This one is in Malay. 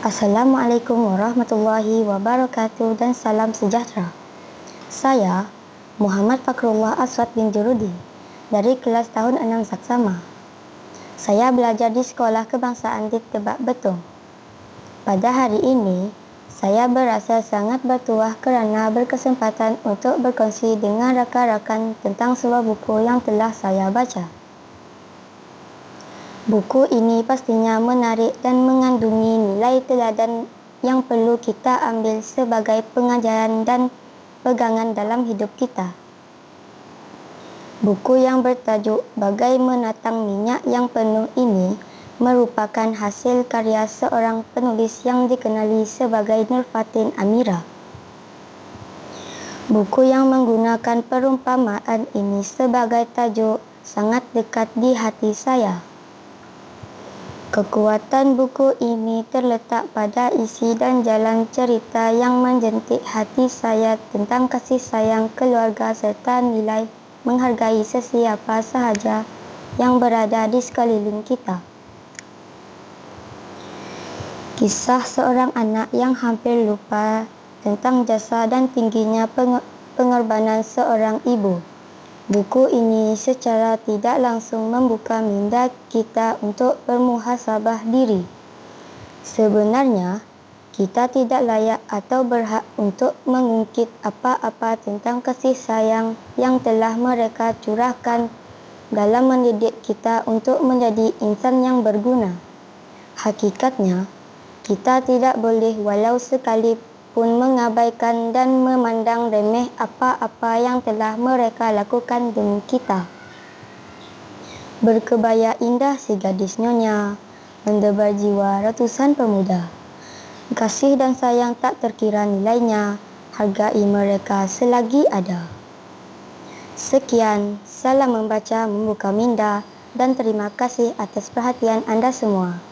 Assalamualaikum warahmatullahi wabarakatuh dan salam sejahtera. Saya Muhammad Fakrullah Aswad bin Jurudi dari kelas tahun 6 Saksama. Saya belajar di Sekolah Kebangsaan di Tebak Betung. Pada hari ini, saya berasa sangat bertuah kerana berkesempatan untuk berkongsi dengan rakan-rakan tentang sebuah buku yang telah saya baca. Buku ini pastinya menarik dan mengandungi nilai teladan yang perlu kita ambil sebagai pengajaran dan pegangan dalam hidup kita. Buku yang bertajuk Bagai Menatang Minyak yang Penuh ini merupakan hasil karya seorang penulis yang dikenali sebagai Nur Fatin Amira. Buku yang menggunakan perumpamaan ini sebagai tajuk sangat dekat di hati saya. Kekuatan buku ini terletak pada isi dan jalan cerita yang menjentik hati saya tentang kasih sayang keluarga serta nilai menghargai sesiapa sahaja yang berada di sekeliling kita. Kisah seorang anak yang hampir lupa tentang jasa dan tingginya pengorbanan seorang ibu. Buku ini secara tidak langsung membuka minda kita untuk bermuhasabah diri. Sebenarnya, kita tidak layak atau berhak untuk mengungkit apa-apa tentang kasih sayang yang telah mereka curahkan dalam mendidik kita untuk menjadi insan yang berguna. Hakikatnya, kita tidak boleh walau sekali pun mengabaikan dan memandang remeh apa-apa yang telah mereka lakukan demi kita. Berkebaya indah si gadis nyonya, mendebar jiwa ratusan pemuda. Kasih dan sayang tak terkira nilainya, hargai mereka selagi ada. Sekian, salam membaca membuka minda dan terima kasih atas perhatian anda semua.